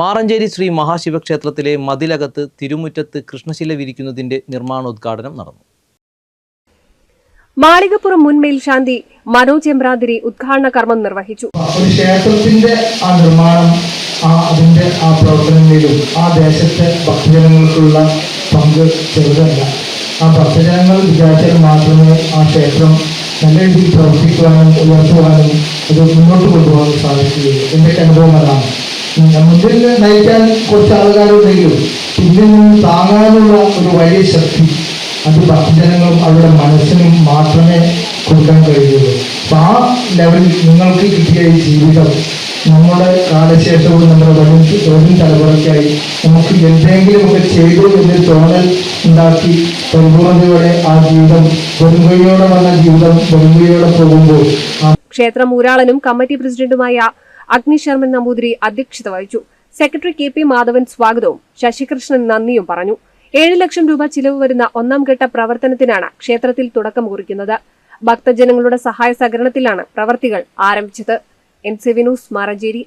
മാറഞ്ചേരി ശ്രീ മഹാശിവക്ഷേത്രത്തിലെ മതിലകത്ത് തിരുമുറ്റത്ത് കൃഷ്ണശില വിരിക്കുന്നതിന്റെ നിർമ്മാണോദ്ഘാടനം നടന്നു. മാളികപ്പുറം മുൻ മേൽശാന്തി മനോജ് എമ്പ്രാന്തിരി ഉദ്ഘാടന കർമ്മം നിർവഹിച്ചു. ക്ഷേത്രത്തിന്റെ ആ നിർമ്മാണം ആ അതിന്റെ ആ പ്രവർത്തനങ്ങളിലും ആ ദേശത്തെ ഭക്തജനങ്ങൾക്കുള്ള പങ്ക് ചെറുതല്ല. ആ ഭക്തജനങ്ങൾ വിചാരിച്ചാൽ മാത്രമേ ആ ക്ഷേത്രം നല്ല രീതിയിൽ പ്രവർത്തിക്കുവാനും ഉയർത്തുവാനും അത് മുന്നോട്ട് കൊണ്ടുപോകാൻ സാധിക്കുകയുള്ളൂ. എന്റെ അനുഭവം അതാണ് മുന്നിൽ നയിക്കാൻ കുറച്ച് ആൾക്കാരുണ്ടെങ്കിലും പിന്നിൽ നിന്ന് താങ്ങാനുള്ള ഒരു വലിയ ശക്തി അത് ഭക്തജനങ്ങളും അവരുടെ മനസ്സിനും മാത്രമേ കൊടുക്കാൻ കഴിയുള്ളൂ. അപ്പൊ ആ ലെവലിൽ നിങ്ങൾക്ക് കിട്ടിയ ഈ ജീവിതം നമ്മുടെ കാലശേഷവും നമ്മുടെ വരും വരും തലമുറയ്ക്കായി നമുക്ക് എന്തെങ്കിലുമൊക്കെ ചെയ്തു എന്ന് തോന്നൽ ഉണ്ടാക്കി പരിപൂർണതയോടെ ആ ജീവിതം വെറുങ്കയോടെ വന്ന ജീവിതം വെറുങ്കയോടെ പോകുമ്പോൾ ക്ഷേത്രം ഊരാളനും കമ്മിറ്റി പ്രസിഡന്റുമായ അഗ്നി ശർമ്മൻ നമ്പൂതിരി അധ്യക്ഷത വഹിച്ചു. സെക്രട്ടറി കെ പി മാധവൻ സ്വാഗതവും ശശികൃഷ്ണൻ നന്ദിയും പറഞ്ഞു. ഏഴ് ലക്ഷം രൂപ ചിലവ് വരുന്ന ഒന്നാം ഘട്ട പ്രവർത്തനത്തിനാണ് ക്ഷേത്രത്തിൽ തുടക്കം കുറിക്കുന്നത്. ഭക്തജനങ്ങളുടെ സഹായ സഹകരണത്തിലാണ് പ്രവർത്തികൾ ആരംഭിച്ചത്. N C Vinoos Maranchery.